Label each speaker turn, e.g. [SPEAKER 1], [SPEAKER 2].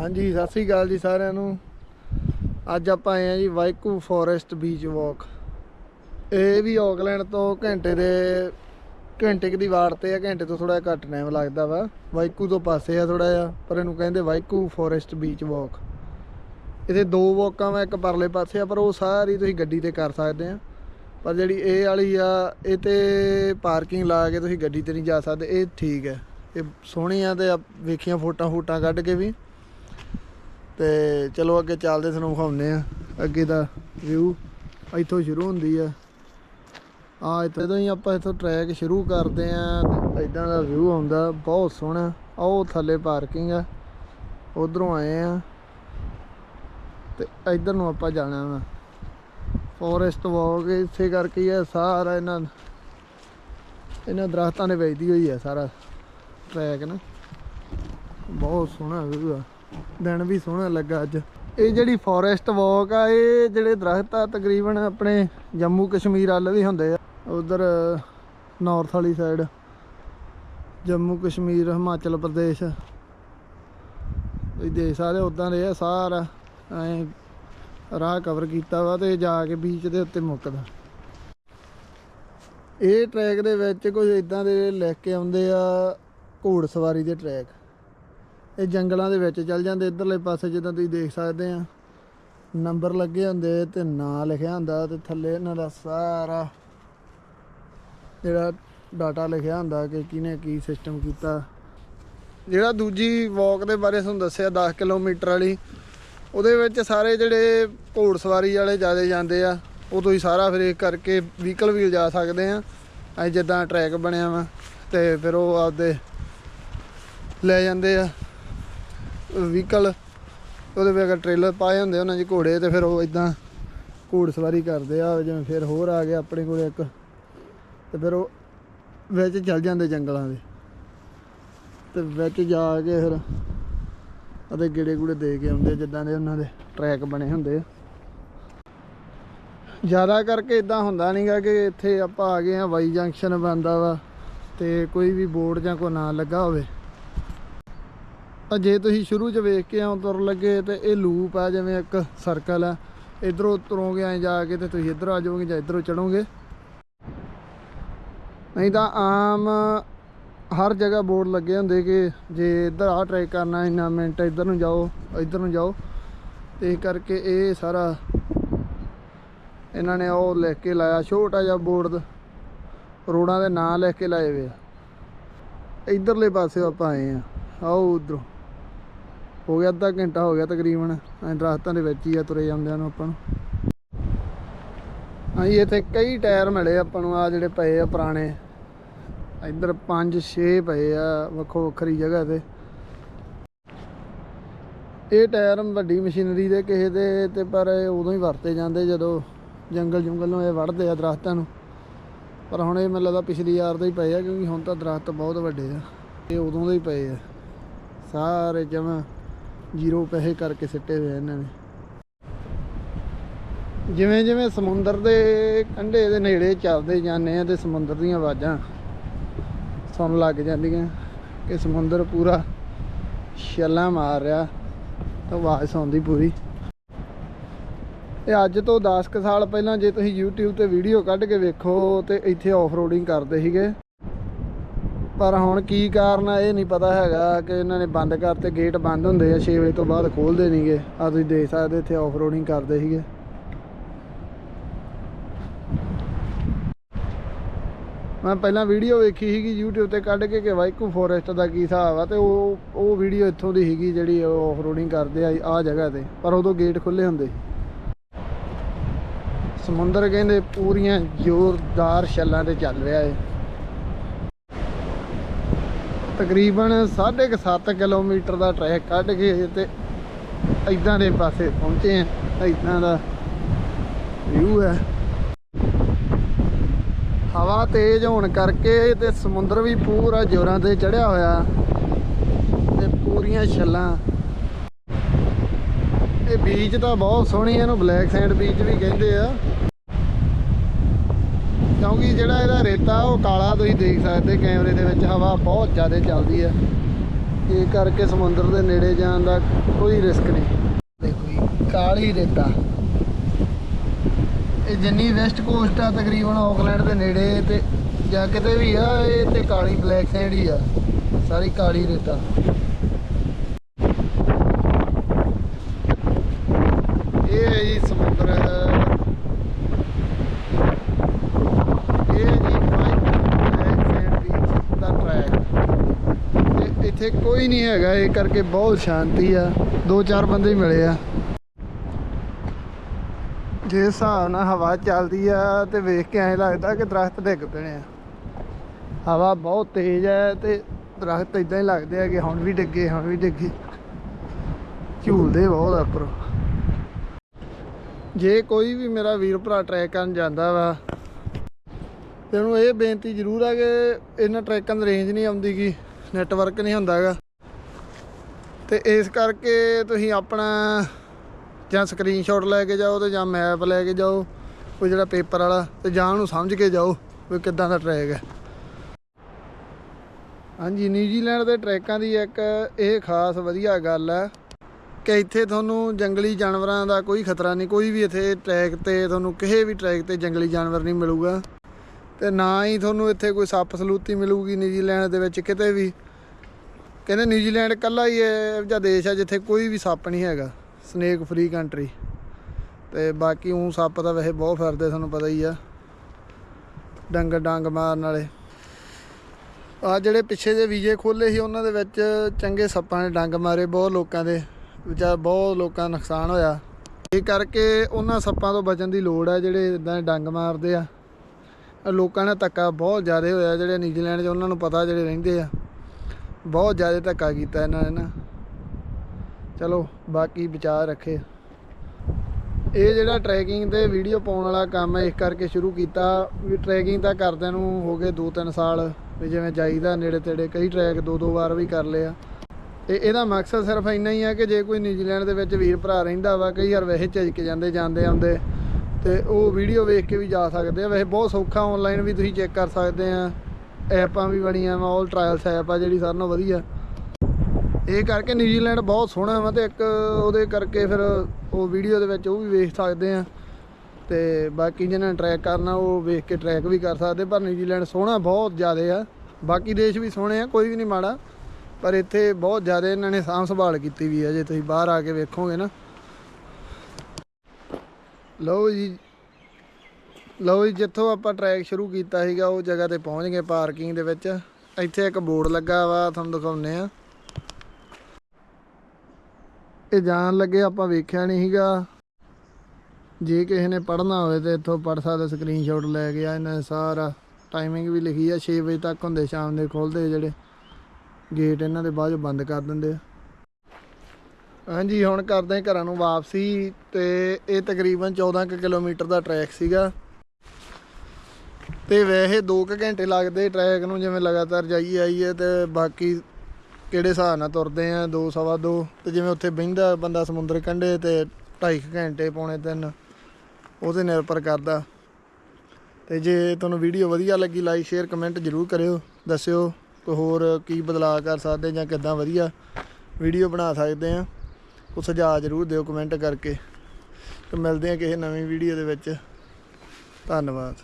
[SPEAKER 1] ਹਾਂਜੀ, ਸਤਿ ਸ੍ਰੀ ਅਕਾਲ ਜੀ ਸਾਰਿਆਂ ਨੂੰ। ਅੱਜ ਆਪਾਂ ਆਏ ਆ ਜੀ ਵਾਈਕੂ ਫੋਰੈਸਟ ਬੀਚ ਵਾਕ। ਇਹ ਵੀ ਆਕਲੈਂਡ ਤੋਂ ਘੰਟੇ ਦੇ, ਘੰਟੇ ਦੀ ਵਾਰ ਤੇ ਆ, ਘੰਟੇ ਤੋਂ ਥੋੜਾ ਘੱਟ ਟਾਈਮ ਲੱਗਦਾ ਵਾ। ਵਾਈਕੂ ਤੋਂ ਪਾਸੇ ਆ ਥੋੜਾ ਜਿਹਾ, ਪਰ ਇਹਨੂੰ ਕਹਿੰਦੇ ਵਾਈਕੂ ਫੋਰੈਸਟ ਬੀਚ ਵਾਕ। ਇਹਦੇ ਦੋ ਵਾਕਾਂ ਵਾ, ਇੱਕ ਪਰਲੇ ਪਾਸੇ ਆ, ਪਰ ਉਹ ਸਾਰੀ ਤੁਸੀਂ ਗੱਡੀ ਤੇ ਕਰ ਸਕਦੇ ਆ। ਪਰ ਜਿਹੜੀ ਇਹ ਵਾਲੀ ਆ, ਇਹ ਤੇ ਪਾਰਕਿੰਗ ਲਾ ਕੇ ਤੁਸੀਂ ਗੱਡੀ ਤੇ ਨਹੀਂ ਜਾ ਸਕਦੇ, ਇਹ ਠੀਕ ਹੈ। ਇਹ ਸੋਹਣੀ ਆ ਤੇ ਵੇਖੀਆਂ ਫੋਟਾਂ ਫੋਟਾਂ ਕੱਢ ਕੇ ਵੀ। ਤੇ ਚਲੋ ਅੱਗੇ ਚੱਲਦੇ ਤੁਹਾਨੂੰ ਵਿਖਾਉਂਦੇ ਆ ਅੱਗੇ ਦਾ ਵਿਊ ਇੱਥੋਂ ਸ਼ੁਰੂ ਹੁੰਦੀ ਆ। ਆ ਇੱਥੋਂ ਤੋਂ ਹੀ ਆਪਾਂ ਇੱਥੋਂ ਟਰੈਕ ਸ਼ੁਰੂ ਕਰਦੇ ਆ ਤੇ ਇਦਾਂ ਦਾ ਵਿਊ ਆਉਂਦਾ, ਬਹੁਤ ਸੋਹਣਾ। ਆਓ ਥੱਲੇ ਪਾਰਕਿੰਗ ਆ, ਉਧਰੋਂ ਆਏ ਆ ਤੇ ਇਧਰ ਨੂੰ ਆਪਾਂ ਜਾਣਾ ਵਾ। ਫੋਰੈਸਟ ਵਾਕ ਇਸੇ ਕਰਕੇ ਹੀ ਸਾਰਾ ਇਹਨਾਂ ਇਹਨਾਂ ਦਰਖਤਾਂ ਨੇ ਵੇਚਦੀ ਹੋਈ ਆ ਸਾਰਾ ਟਰੈਕ ਨਾ। ਬਹੁਤ ਸੋਹਣਾ ਵਿਊ ਆ। ਦਿਨ ਵੀ ਸੋਹਣਾ ਲੱਗਾ ਅੱਜ। ਇਹ ਜਿਹੜੀ ਫੋਰੈਸਟ ਵਾਕ ਆ, ਇਹ ਜਿਹੜੇ ਦਰਖਤ ਆ, ਤਕਰੀਬਨ ਆਪਣੇ ਜੰਮੂ ਕਸ਼ਮੀਰ ਵੱਲ ਵੀ ਹੁੰਦੇ ਆ। ਉਧਰ ਨਾਰਥ ਵਾਲੀ ਸਾਈਡ ਜੰਮੂ ਕਸ਼ਮੀਰ, ਹਿਮਾਚਲ ਪ੍ਰਦੇਸ਼। ਇਹ ਦੇਖ ਸਾਰੇ ਉਦਾਂ ਦੇ ਆ ਸਾਰਾ। ਐ ਰਾਹ ਕਵਰ ਕੀਤਾ ਵਾ ਤੇ ਜਾ ਕੇ ਬੀਚ ਦੇ ਉੱਤੇ ਮੁੱਕਦਾ। ਇਹ ਟਰੈਕ ਦੇ ਵਿੱਚ ਕੁਝ ਇਦਾਂ ਦੇ ਲੈ ਕੇ ਆਉਂਦੇ ਆ ਘੋੜ ਸਵਾਰੀ ਦੇ ਟਰੈਕ ਇਹ ਜੰਗਲਾਂ ਦੇ ਵਿੱਚ ਚੱਲ ਜਾਂਦੇ, ਇਧਰਲੇ ਪਾਸੇ ਜਿੱਦਾਂ ਤੁਸੀਂ ਦੇਖ ਸਕਦੇ ਆ। ਨੰਬਰ ਲੱਗੇ ਹੁੰਦੇ ਤੇ ਨਾਂ ਲਿਖਿਆ ਹੁੰਦਾ ਤੇ ਥੱਲੇ ਇਹਨਾਂ ਦਾ ਸਾਰਾ ਜਿਹੜਾ ਡਾਟਾ ਲਿਖਿਆ ਹੁੰਦਾ ਕਿ ਕਿਹਨੇ ਕੀ ਸਿਸਟਮ ਕੀਤਾ। ਜਿਹੜਾ ਦੂਜੀ ਵਾਕ ਦੇ ਬਾਰੇ ਤੁਹਾਨੂੰ ਦੱਸਿਆ 10 ਕਿਲੋਮੀਟਰ ਵਾਲੀ, ਉਹਦੇ ਵਿੱਚ ਸਾਰੇ ਜਿਹੜੇ ਘੋੜ ਸਵਾਰੀ ਵਾਲੇ ਜ਼ਿਆਦਾ ਜਾਂਦੇ ਆ, ਉਹ ਤੁਸੀਂ ਸਾਰਾ ਫਿਰ ਇਹ ਕਰਕੇ ਵਹੀਕਲ ਵੀ ਜਾ ਸਕਦੇ ਆ। ਐ ਜਿੱਦਾਂ ਟਰੈਕ ਬਣਿਆ ਵਾ ਤੇ ਫਿਰ ਉਹ ਆਪਦੇ ਲੈ ਜਾਂਦੇ ਆ। ਵਹੀਕਲ ਉਹਦੇ ਵਿੱਚ ਅਗਰ ਟ੍ਰੇਲਰ ਪਾਏ ਹੁੰਦੇ ਉਹਨਾਂ 'ਚ ਘੋੜੇ ਤੇ ਫਿਰ ਉਹ ਇਦਾਂ ਘੋੜ ਸਵਾਰੀ ਕਰਦੇ ਆ ਜਿਵੇਂ ਫਿਰ ਹੋਰ ਆ ਗਿਆ ਆਪਣੇ ਕੋਲ ਇੱਕ, ਤੇ ਫਿਰ ਉਹ ਵਿੱਚ ਚੱਲ ਜਾਂਦੇ ਜੰਗਲਾਂ ਦੇ। ਤੇ ਵਿੱਚ ਜਾ ਕੇ ਫਿਰ ਅਤੇ ਗੇੜੇ ਗੂੜੇ ਦੇ ਕੇ ਆਉਂਦੇ ਜਿੱਦਾਂ ਦੇ ਉਹਨਾਂ ਦੇ ਟਰੈਕ ਬਣੇ ਹੁੰਦੇ ਆ। ਜ਼ਿਆਦਾ ਕਰਕੇ ਇਦਾਂ ਹੁੰਦਾ ਨਹੀਂਗਾ ਕਿ ਇੱਥੇ ਆਪਾਂ ਆ ਗਏ ਆ ਵਾਈ ਜੰਕਸ਼ਨ ਬੰਦਾ ਵਾ, ਤੇ ਕੋਈ ਵੀ ਬੋਰਡ ਜਾਂ ਕੋਈ ਨਾ ਲੱਗਾ ਹੋਵੇ। ਤਾਂ ਜੇ ਤੁਸੀਂ ਸ਼ੁਰੂ 'ਚ ਵੇਖ ਕੇ ਆਉਂ ਤੁਰ ਲੱਗੇ ਤੇ ਇਹ ਲੂਪ ਆ, ਜਿਵੇਂ ਇੱਕ ਸਰਕਲ ਆ। ਇਧਰੋਂ ਤੁਰੋਗੇ ਐ ਜਾ ਕੇ ਤੇ ਤੁਸੀਂ ਇਧਰ ਆ ਜਾਓਗੇ ਜਾਂ ਇਧਰੋਂ ਚੜੋਗੇ ਨਹੀਂ ਤਾਂ ਆਮ ਹਰ ਜਗ੍ਹਾ ਬੋਰਡ ਲੱਗੇ ਹੁੰਦੇ ਕਿ ਜੇ ਇੱਧਰ ਆਹ ਟਰੈਕ ਕਰਨਾ, ਇੰਨਾ ਮਿੰਟ ਇੱਧਰ ਨੂੰ ਜਾਓ, ਇੱਧਰ ਨੂੰ ਜਾਓ। ਤੇ ਇਸ ਕਰਕੇ ਇਹ ਸਾਰਾ ਇਹਨਾਂ ਨੇ ਉਹ ਲਿਖ ਕੇ ਲਾਇਆ, ਛੋਟਾ ਜਿਹਾ ਬੋਰਡ ਰੋਡਾਂ ਦੇ ਨਾਂ ਲਿਖ ਕੇ ਲਾਏ ਵੇ ਆ। ਇਧਰਲੇ ਪਾਸੇ ਆਪਾਂ ਆਏ ਆ, ਆਓ ਉਧਰੋਂ। ਹੋ ਗਿਆ ਅੱਧਾ ਘੰਟਾ ਹੋ ਗਿਆ ਤਕਰੀਬਨ, ਐਂ ਦਰਖਤਾਂ ਦੇ ਵਿੱਚ ਹੀ ਆ, ਤੁਰੇ ਜਾਂਦੇ ਨੂੰ ਆਪਾਂ ਨੂੰ। ਹਾਂਜੀ ਇੱਥੇ ਕਈ ਟਾਇਰ ਮਿਲੇ ਆਪਾਂ ਨੂੰ ਆ ਜਿਹੜੇ ਪਏ ਆ ਪੁਰਾਣੇ। ਇੱਧਰ 5-6 ਪਏ ਆ, ਵੱਖੋ ਵੱਖਰੀ ਜਗ੍ਹਾ ਤੇ। ਇਹ ਟਾਇਰ ਵੱਡੀ ਮਸ਼ੀਨਰੀ ਦੇ ਕਿਸੇ ਦੇ ਤੇ, ਪਰ ਉਦੋਂ ਹੀ ਵਰਤੇ ਜਾਂਦੇ ਜਦੋਂ ਜੰਗਲ ਜੰਗਲ ਨੂੰ ਇਹ ਵੜਦੇ ਆ ਦਰਖਤਾਂ ਨੂੰ। ਪਰ ਹੁਣ ਇਹ ਮੈਨੂੰ ਲੱਗਦਾ ਪਿਛਲੀ ਯਾਰ ਦੇ ਹੀ ਪਏ ਆ, ਕਿਉਂਕਿ ਹੁਣ ਤਾਂ ਦਰਖਤ ਬਹੁਤ ਵੱਡੇ ਆ। ਇਹ ਉਦੋਂ ਦੇ ਹੀ ਪਏ ਆ। ਸਾਰੇ ਜਮਾ ਜ਼ੀਰੋ ਪੈਸੇ ਕਰਕੇ ਸਿੱਟੇ ਹੋਏ ਇਹਨਾਂ ਨੇ। ਜਿਵੇਂ ਜਿਵੇਂ ਸਮੁੰਦਰ ਦੇ ਕੰਢੇ ਦੇ ਨੇੜੇ ਚੱਲਦੇ ਜਾਂਦੇ ਆ ਤੇ ਸਮੁੰਦਰ ਦੀਆਂ ਆਵਾਜ਼ਾਂ ਸੁਣ ਲੱਗ ਜਾਂਦੀਆਂ ਕਿ ਸਮੁੰਦਰ ਪੂਰਾ ਛੱਲਾਂ ਮਾਰ ਰਿਹਾ, ਤਾਂ ਆਵਾਜ਼ ਸੁਣਦੀ ਪੂਰੀ। ਇਹ ਅੱਜ ਤੋਂ 10 ਕੁ ਸਾਲ ਪਹਿਲਾਂ ਜੇ ਤੁਸੀਂ YouTube ਤੇ ਵੀਡੀਓ ਕੱਢ ਕੇ ਵੇਖੋ ਤੇ ਇੱਥੇ ਆਫ ਰੋਡਿੰਗ ਕਰਦੇ ਸੀਗੇ। ਪਰ ਹੁਣ ਕੀ ਕਾਰਨ ਆ, ਇਹ ਨਹੀਂ ਪਤਾ ਹੈਗਾ ਕਿ ਇਹਨਾਂ ਨੇ ਬੰਦ ਕਰਤੇ ਗੇਟ ਬੰਦ ਹੁੰਦੇ ਆ 6 ਵਜੇ ਤੋਂ ਬਾਅਦ ਖੋਲਦੇ ਨਹੀਂਗੇ ਆ ਤੁਸੀਂ ਦੇਖ ਸਕਦੇ ਇੱਥੇ ਆਫ ਰੋਡਿੰਗ ਕਰਦੇ ਸੀਗੇ। ਮੈਂ ਪਹਿਲਾਂ ਵੀਡੀਓ ਵੇਖੀ ਸੀਗੀ YouTube ਤੇ ਕੱਢ ਕੇ ਕਿ ਵਾਈਕੂ ਫੋਰੈਸਟ ਦਾ ਕੀ ਹਿਸਾਬ ਆ, ਤੇ ਉਹ ਉਹ ਵੀਡੀਓ ਇੱਥੋਂ ਦੀ ਸੀਗੀ ਜਿਹੜੀ ਉਹ ਆਫ ਰੋਡਿੰਗ ਕਰਦੇ ਆ ਆ ਜਗ੍ਹਾ ਤੇ। ਪਰ ਉਦੋਂ ਗੇਟ ਖੁੱਲੇ ਹੁੰਦੇ ਸੀ। ਸਮੁੰਦਰ ਕਹਿੰਦੇ ਪੂਰੀਆਂ ਜ਼ੋਰਦਾਰ ਛੱਲਾਂ ਤੇ ਚੱਲ ਰਿਹਾ ਏ। ਤਕਰੀਬਨ 7.5 ਕਿਲੋਮੀਟਰ ਦਾ ਟਰੈਕ ਕੱਢ ਕੇ ਤੇ ਇਦਾਂ ਦੇ ਪਾਸੇ ਪਹੁੰਚੇ ਆ। ਇਦਾਂ ਦਾ ਵਿਊ ਹੈ ਹਵਾ ਤੇਜ਼ ਹੋਣ ਕਰਕੇ ਤੇ ਸਮੁੰਦਰ ਵੀ ਪੂਰਾ ਜ਼ੋਰਾਂ ਤੇ ਚੜਿਆ ਹੋਇਆ। ਤੇ ਪੂਰੀਆਂ ਛੱਲਾਂ। ਇਹ ਬੀਚ ਤਾਂ ਬਹੁਤ ਸੋਹਣੀ ਇਹਨੂੰ ਬਲੈਕ ਸੈਂਡ ਬੀਚ ਵੀ ਕਹਿੰਦੇ ਆ। ਕਿਉਂਕਿ ਜਿਹੜਾ ਇਹਦਾ ਰੇਤਾ, ਉਹ ਕਾਲਾ ਤੁਸੀਂ ਦੇਖ ਸਕਦੇ ਕੈਮਰੇ ਦੇ ਵਿੱਚ ਹਵਾ ਬਹੁਤ ਜ਼ਿਆਦਾ ਚੱਲਦੀ ਹੈ। ਇਹ ਕਰਕੇ ਸਮੁੰਦਰ ਦੇ ਨੇੜੇ ਜਾਣ ਦਾ ਕੋਈ ਰਿਸਕ ਨਹੀਂ। ਦੇਖੋ ਜੀ, ਕਾਲੀ ਰੇਤਾ। ਇਹ ਜਿੰਨੀ ਵੈਸਟ ਕੋਸਟ ਆ, ਤਕਰੀਬਨ ਆਕਲੈਂਡ ਦੇ ਨੇੜੇ ਤੇ ਜਾਂ ਕਿਤੇ ਵੀ ਆ, ਇਹ ਤੇ ਕਾਲੀ ਬਲੈਕ ਸੈਂਡ ਹੀ ਆ। ਸਾਰੀ ਕਾਲੀ ਰੇਤਾ ਇਹ ਹੈ ਜੀ ਸਮੁੰਦਰ ਇਹ ਹੈ ਜੀ ਵਾਈਟ ਬਲੈਕ ਸੈਂਡ ਬੀਚ ਦਾ ਟਰੈਕ ਤੇ ਇੱਥੇ ਕੋਈ ਨਹੀਂ ਹੈਗਾ, ਇਹ ਕਰਕੇ ਬਹੁਤ ਸ਼ਾਂਤੀ ਆ। ਦੋ ਚਾਰ ਬੰਦੇ ਮਿਲੇ ਆ। ਜੇ ਹਿਸਾਬ ਨਾਲ ਹਵਾ ਚੱਲਦੀ ਆ ਤੇ ਵੇਖ ਕੇ ਐਂ ਲੱਗਦਾ ਕਿ ਦਰਖਤ ਡਿੱਗ ਪੈਣੇ ਆ। ਹਵਾ ਬਹੁਤ ਤੇਜ਼ ਹੈ ਤੇ ਦਰਖਤ ਇਦਾਂ ਹੀ ਲੱਗਦੇ ਆ ਕਿ ਹੁਣ ਵੀ ਡਿੱਗੇ, ਹੁਣ ਵੀ ਡਿੱਗੇ। ਝੂਲਦੇ ਬਹੁਤ ਆ ਉੱਪਰ। ਜੇ ਕੋਈ ਵੀ ਮੇਰਾ ਵੀਰ ਭਰਾ ਟਰੈਕ ਕਰਨ ਜਾਂਦਾ ਵਾ, ਤੇ ਉਹਨੂੰ ਇਹ ਬੇਨਤੀ ਜ਼ਰੂਰ ਆ ਕਿ ਇਹਨਾਂ ਟਰੈਕਾਂ ਦੀ ਰੇਂਜ ਨਹੀਂ ਆਉਂਦੀ ਗੀ। ਨੈਟਵਰਕ ਨਹੀਂ ਹੁੰਦਾ ਹੈਗਾ ਤੇ ਇਸ ਕਰਕੇ ਤੁਸੀਂ ਆਪਣਾ ਜਾਂ ਸਕਰੀਨਸ਼ਾਟ ਲੈ ਕੇ ਜਾਓ ਤੇ ਜਾਂ ਮੈਪ ਲੈ ਕੇ ਜਾਓ ਕੋਈ ਜਿਹੜਾ ਪੇਪਰ ਵਾਲਾ, ਤੇ ਜਾਂ ਉਹਨੂੰ ਸਮਝ ਕੇ ਜਾਓ ਵੀ ਕਿੱਦਾਂ ਦਾ ਟਰੈਕ ਹੈ। ਹਾਂਜੀ, ਨਿਊਜ਼ੀਲੈਂਡ ਦੇ ਟਰੈਕਾਂ ਦੀ ਇੱਕ ਇਹ ਖਾਸ ਵਧੀਆ ਗੱਲ ਹੈ ਕਿ ਇੱਥੇ ਤੁਹਾਨੂੰ ਜੰਗਲੀ ਜਾਨਵਰਾਂ ਦਾ ਕੋਈ ਖਤਰਾ ਨਹੀਂ, ਕੋਈ ਵੀ ਇੱਥੇ ਟਰੈਕ ਤੇ ਤੁਹਾਨੂੰ ਕਿਸੇ ਵੀ ਟਰੈਕ ਤੇ ਜੰਗਲੀ ਜਾਨਵਰ ਨਹੀਂ ਮਿਲੂਗਾ। ਤੇ ਨਾ ਹੀ ਤੁਹਾਨੂੰ ਇੱਥੇ ਕੋਈ ਸੱਪ ਸਲੂਤੀ ਮਿਲੂਗੀ ਨਿਊਜ਼ੀਲੈਂਡ ਦੇ ਵਿੱਚ ਕਿਤੇ ਵੀ। ਕਹਿੰਦੇ ਨਿਊਜ਼ੀਲੈਂਡ ਇਕੱਲਾ ਹੀ ਇਹ ਜਿਹਾ ਦੇਸ਼ ਆ ਜਿੱਥੇ ਕੋਈ ਵੀ ਸੱਪ ਨਹੀਂ ਹੈਗਾ ਸਨੇਕ ਫ੍ਰੀ ਕੰਟਰੀ ਤੇ ਬਾਕੀ ਉਹ ਸੱਪ ਤਾਂ ਵੈਸੇ ਬਹੁਤ ਫਿਰਦੇ, ਤੁਹਾਨੂੰ ਪਤਾ ਹੀ ਆ। ਡੰਗ ਡੰਗ ਮਾਰਨ ਵਾਲੇ। ਆ ਜਿਹੜੇ ਪਿੱਛੇ ਜੇ ਵੀਜ਼ੇ ਖੋਲੇ ਸੀ, ਉਹਨਾਂ ਦੇ ਵਿੱਚ ਚੰਗੇ ਸੱਪਾਂ ਨੇ ਡੰਗ ਮਾਰੇ, ਬਹੁਤ ਲੋਕਾਂ ਦੇ ਵਿਚਾਰ ਬਹੁਤ ਲੋਕਾਂ ਦਾ ਨੁਕਸਾਨ ਹੋਇਆ। ਇਹ ਕਰਕੇ ਉਹਨਾਂ ਸੱਪਾਂ ਤੋਂ ਬਚਣ ਦੀ ਲੋੜ ਹੈ, ਜਿਹੜੇ ਇਦਾਂ ਡੰਗ ਮਾਰਦੇ ਆ। ਲੋਕਾਂ ਨੇ ਧੱਕਾ ਬਹੁਤ ਜ਼ਿਆਦਾ ਹੋਇਆ, ਜਿਹੜੇ ਨਿਊਜ਼ੀਲੈਂਡ 'ਚ ਉਹਨਾਂ ਨੂੰ ਪਤਾ ਜਿਹੜੇ ਰਹਿੰਦੇ ਆ। ਬਹੁਤ ਜ਼ਿਆਦਾ ਧੱਕਾ ਕੀਤਾ ਇਹਨਾਂ ਨੇ ਨਾ। ਚਲੋ, ਬਾਕੀ ਵਿਚਾਰ ਰੱਖੇ। ਇਹ ਜਿਹੜਾ ਟਰੈਕਿੰਗ ਤੇ ਵੀਡੀਓ ਪਾਉਣ ਵਾਲਾ ਕੰਮ ਹੈ, ਇਸ ਕਰਕੇ ਸ਼ੁਰੂ ਕੀਤਾ। ਵੀ ਟਰੈਕਿੰਗ ਤਾਂ ਕਰਦਿਆਂ ਨੂੰ ਹੋ ਗਏ 2-3 ਸਾਲ, ਵੀ ਜਿਵੇਂ ਜਾਈਦਾ ਨੇੜੇ ਤੇੜੇ, ਕਈ ਟਰੈਕ ਦੋ ਦੋ ਵਾਰ ਵੀ ਕਰ ਲਿਆ। ਤੇ ਇਹਦਾ ਮਕਸਦ ਸਿਰਫ ਇੰਨਾ ਹੀ ਆ ਕਿ ਜੇ ਕੋਈ ਨਿਊਜ਼ੀਲੈਂਡ ਦੇ ਵਿੱਚ ਵੀਰ ਭਰਾ ਰਹਿੰਦਾ ਵਾ, ਕਈ ਵਾਰ ਵੈਸੇ ਝਿਜਕ ਜਾਂਦੇ ਜਾਂਦੇ ਆਉਂਦੇ। ਤੇ ਉਹ ਵੀਡੀਓ ਵੇਖ ਕੇ ਵੀ ਜਾ ਸਕਦੇ ਆ। ਵੈਸੇ ਬਹੁਤ ਸੌਖਾ ਆਨਲਾਈਨ ਵੀ ਤੁਸੀਂ ਚੈੱਕ ਕਰ ਸਕਦੇ ਆ। ਐਪਾਂ ਵੀ ਬਣੀਆਂ ਵਾ ਆਲ ਟ੍ਰਾਇਲਸ ਐਪ ਆ ਜਿਹੜੀ ਸਾਰਿਆਂ ਨਾਲੋਂ ਵਧੀਆ। ਇਹ ਕਰਕੇ ਨਿਊਜ਼ੀਲੈਂਡ ਬਹੁਤ ਸੋਹਣਾ ਵਾ ਤੇ ਇੱਕ ਉਹਦੇ ਕਰਕੇ ਫਿਰ ਉਹ ਵੀਡੀਓ ਦੇ ਵਿੱਚ ਉਹ ਵੀ ਵੇਖ ਸਕਦੇ ਆ। ਤੇ ਬਾਕੀ ਜਿਹਨਾਂ ਨੇ ਟਰੈਕ ਕਰਨਾ, ਉਹ ਵੇਖ ਕੇ ਟਰੈਕ ਵੀ ਕਰ ਸਕਦੇ, ਪਰ ਨਿਊਜ਼ੀਲੈਂਡ ਸੋਹਣਾ ਬਹੁਤ ਜ਼ਿਆਦਾ ਆ। ਬਾਕੀ ਦੇਸ਼ ਵੀ ਸੋਹਣੇ ਆ, ਕੋਈ ਵੀ ਨਹੀਂ ਮਾੜਾ। ਪਰ ਇੱਥੇ ਬਹੁਤ ਜ਼ਿਆਦਾ ਇਹਨਾਂ ਨੇ ਸਾਂਭ ਸੰਭਾਲ ਕੀਤੀ ਵੀ ਆ, ਜੇ ਤੁਸੀਂ ਬਾਹਰ ਆ ਕੇ ਵੇਖੋਗੇ ਨਾ। ਲਓ ਜੀ। ਲਓ ਜੀ, ਜਿੱਥੋਂ ਆਪਾਂ ਟਰੈਕ ਸ਼ੁਰੂ ਕੀਤਾ ਸੀਗਾ, ਉਹ ਜਗ੍ਹਾ ਤੇ ਪਹੁੰਚ ਗਏ ਪਾਰਕਿੰਗ ਦੇ ਵਿੱਚ। ਇੱਥੇ ਇੱਕ ਬੋਰਡ ਲੱਗਾ ਵਾ, ਤੁਹਾਨੂੰ ਦਿਖਾਉਂਦੇ ਆ ਇਹ ਜਾਣ ਲੱਗੇ, ਆਪਾਂ ਵੇਖਿਆ ਨਹੀਂ ਸੀਗਾ। ਜੇ ਕਿਸੇ ਨੇ ਪੜ੍ਹਨਾ ਹੋਵੇ ਤੇ ਇੱਥੋਂ ਪੜ੍ਹ ਸਕਦਾ ਸਕਰੀਨਸ਼ਾਟ ਲੈ ਕੇ ਆ, ਇਹਨਾਂ ਨੇ ਸਾਰਾ। ਟਾਈਮਿੰਗ ਵੀ ਲਿਖੀ ਆ 6 ਵਜੇ ਤੱਕ ਹੁੰਦੇ, ਸ਼ਾਮ ਦੇ ਖੋਲਦੇ ਜਿਹੜੇ। ਗੇਟ ਇਹਨਾਂ ਦੇ ਬਾਅਦ ਬੰਦ ਕਰ ਦਿੰਦੇ ਆ। ਹਾਂਜੀ, ਹੁਣ ਕਰਦੇ ਹਾਂ ਘਰਾਂ ਨੂੰ ਵਾਪਸੀ ਤੇ ਇਹ ਤਕਰੀਬਨ 14 ਕੁ ਕਿਲੋਮੀਟਰ ਦਾ ਟਰੈਕ ਸੀਗਾ। ਤੇ ਵੈਸੇ 2 ਕੁ ਘੰਟੇ ਲੱਗਦੇ ਟਰੈਕ ਨੂੰ, ਜਿਵੇਂ ਲਗਾਤਾਰ ਜਾਈ ਆਈਏ ਤੇ ਬਾਕੀ ਕਿਹੜੇ ਹਿਸਾਬ ਨਾਲ ਤੁਰਦੇ ਆ 2 ਸਵਾ 2 ਤੇ ਜਿਵੇਂ ਉੱਥੇ ਬਹਿੰਦਾ ਬੰਦਾ ਸਮੁੰਦਰ ਕੰਢੇ ਤੇ 2.5 ਘੰਟੇ ਪੌਣੇ 3 ਉਹਦੇ ਨਿਰਭਰ ਕਰਦਾ। ਤੇ ਜੇ ਤੁਹਾਨੂੰ ਵੀਡੀਓ ਵਧੀਆ ਲੱਗੀ ਲਾਈਕ ਸ਼ੇਅਰ ਕਮੈਂਟ ਜ਼ਰੂਰ ਕਰਿਓ, ਦੱਸਿਓ ਕੋਈ ਹੋਰ ਕੀ ਬਦਲਾਅ ਕਰ ਸਕਦੇ ਜਾਂ ਕਿੱਦਾਂ ਵਧੀਆ ਵੀਡੀਓ ਬਣਾ ਸਕਦੇ ਆ। ਉਹ ਸੁਝਾਅ ਜ਼ਰੂਰ ਦਿਓ ਕਮੈਂਟ ਕਰਕੇ। ਤੇ ਮਿਲਦੇ ਆ ਕਿਸੇ ਨਵੀਂ ਵੀਡੀਓ ਦੇ ਵਿੱਚ। ਧੰਨਵਾਦ।